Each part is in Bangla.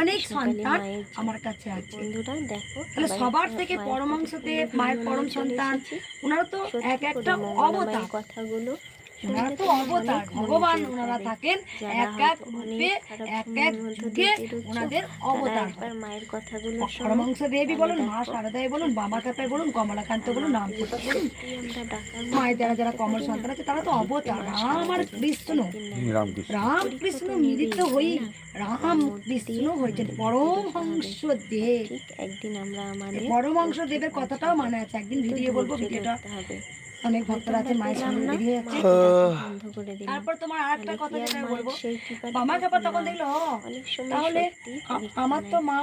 অনেক সন্তান আমার কাছে আছে। বন্ধুরা দেখো তাহলে সবার থেকে পরমাংশতে মায়ের পরম সন্তান। ওনারা তো এক একটা অবতার। কথাগুলো ওনারা তো অবতার ভগবান ওনারা থাকেন এক এক রূপে এক এক যুগে ওনাদের তারা অবতার মায়ের কথাগুলো শোনো পরমাংশ দেবী বলুন মা শারদায় বলুন বাবা কাপায় বলুন কমলাকান্ত বলুন নাম বলুন। মায়ের যারা যারা কমল সন্তান আছে তারা তো অবতার। রাম আর কৃষ্ণ। রামকৃষ্ণ রাম কৃষ্ণ। মিলিত হই রাম কৃষ্ণ হয়েছেন। পরমহংস দেব একদিন আমরা আমাদের পরমহংস দেবের কথাটাও মানে আছে। একদিন ভিডিও বলব ভিডিওটা অনেক ভক্তরা আছে মায়ের সামনে বেরিয়ে যাচ্ছে। বন্ধ করে দিলাম তারপর তোমার আর একটা কথা যেটা বলব তখন দেখল তাহলে আমার তো মা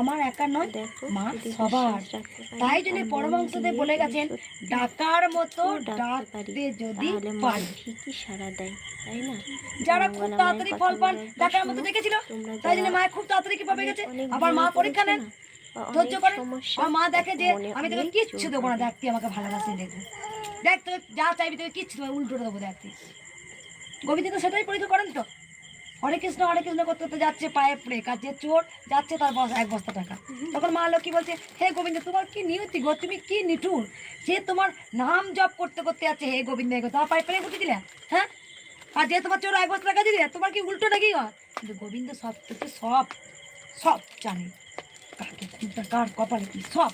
আমার একা নয় মা যদি সবার। তাই জন্য পরমাংশদেব বলে গেছেন ডাকার মতো ডাকতে যদি পারি। ঠিকই সাড়া দেয় তাই না? যারা খুব তাড়াতাড়ি ফল পান ডাকার মতো দেখেছিল তাই জন্য মায়ের খুব তাড়াতাড়ি কৃপা পেয়ে গেছে। আবার মা পরীক্ষা নেন। ধৈর্য সমস্যা, আর মা দেখে যে আমি তোকে কিচ্ছু দেবো না হবে। দেখ তুই আমাকে ভালোবাসে দেখো দেখ তোকে যা চাইবি তোকে কিচ্ছু উল্টো দেবো দেখ তুই গোবিন্দ তো সেটাই পরীক্ষা করেন তো। হরে কৃষ্ণ হরে কৃষ্ণ করতে করতে যাচ্ছে পায়ে পড়ে কাছে চোর যাচ্ছে তার বস এক বস্তা টাকা। তখন মা লক্ষ্মী বলছে হে গোবিন্দ তোমার কি নিয়তি গো? তুমি কি নিঠুর? যে তোমার নাম জপ করতে করতে যাচ্ছে হে গোবিন্দ হে গো, তোমার পায়ে পড়ে করতে দিলে হ্যাঁ? আর যে তোমার চোর এক বস্তা টাকা দিলে তোমার কি উল্টো নাকি হয়? কিন্তু গোবিন্দ সব থেকে সব সব জানে। কার কপালে কি সব?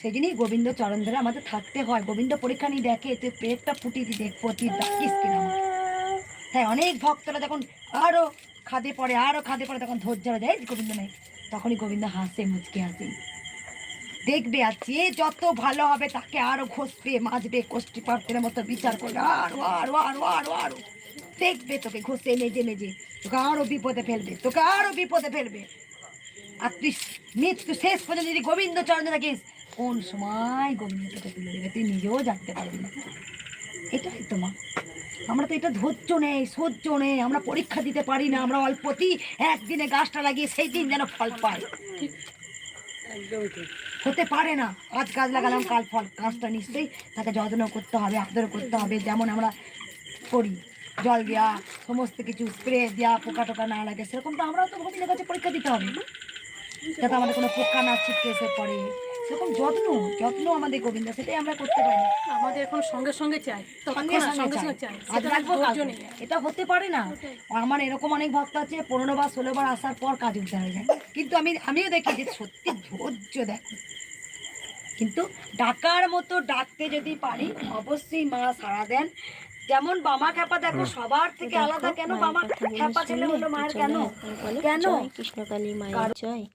সেই জন্যই গোবিন্দ চরণ ধরে আমাদের থাকতে হয়। গোবিন্দ পরীক্ষা নিয়ে দেখে তুই পেটটা ফুটিয়ে দিয়ে দেখব, তুই ডাকিস কিনা তাই অনেক ভক্তরা যখন আরও খাদে পড়ে, আরও খাদে পড়ে, তখন ধৈর্য হয়ে যায় গোবিন্দ নেই, তখনই গোবিন্দ হাসে, মুচকে হাসে। দেখবে আর যে যত ভালো হবে, তাকে আরও ঘষবে, মাজবে, কষ্টি পার্থের মতো বিচার করবে। আরও আরও আরও আরও আরও। দেখবে তোকে ঘষে, মেজে মেজে। তোকে আরও বিপদে ফেলবে, তোকে আরও বিপদে ফেলবে। আর তুই মৃত্যু শেষ পর্যন্ত যদি গোবিন্দ চরণে থাকিস কোন সময় গোবিন্দ তোকে তুলে দেবে তুই নিজেও জানতে পারবি না। এটাই তো মা। আমরা তো এটা ধৈর্য নেই সহ্য নেই আমরা পরীক্ষা দিতে পারি না আমরা অল্পতেই একদিনে গাছটা লাগিয়ে সেই দিন যেন ফল পাই। হতে পারে না আজ গাছ লাগালাম কাল ফল। গাছটা নিশ্চয়ই তাকে যত্ন করতে হবে আদর করতে হবে যেমন আমরা করি। জল দেওয়া সমস্ত কিছু স্প্রে দেওয়া পোকা টোকা না লাগে সেরকম তো আমরাও তো ভূমির কাছে পরীক্ষা দিতে হবে। যাতে আমাদের কোনো পোকা না ছিটকে এসে পড়ে। সেরকম যত্ন যত্ন আমাদের গোবিন্দ সেটাই আমরা করতে পারি। আমাদের এখন সঙ্গে সঙ্গে চাই সঙ্গে সঙ্গে সঙ্গে চাই। আজ রাখব এটা হতে পারে না। আমার এরকম অনেক ভক্ত আছে পনেরো বার ষোলো বার আসার পর কাজ উঠতে হয়ে যায় কিন্তু আমি আমিও দেখি যে সত্যি ধৈর্য দেখো। কিন্তু ডাকার মতো ডাকতে যদি পারি অবশ্যই মা সাড়া দেন। যেমন বামা খ্যাপা দেখো সবার থেকে আলাদা কেন বামা খ্যাপা ছেলে হলো মায়ের কেন? কেন? কৃষ্ণকালী মায়ের জয়।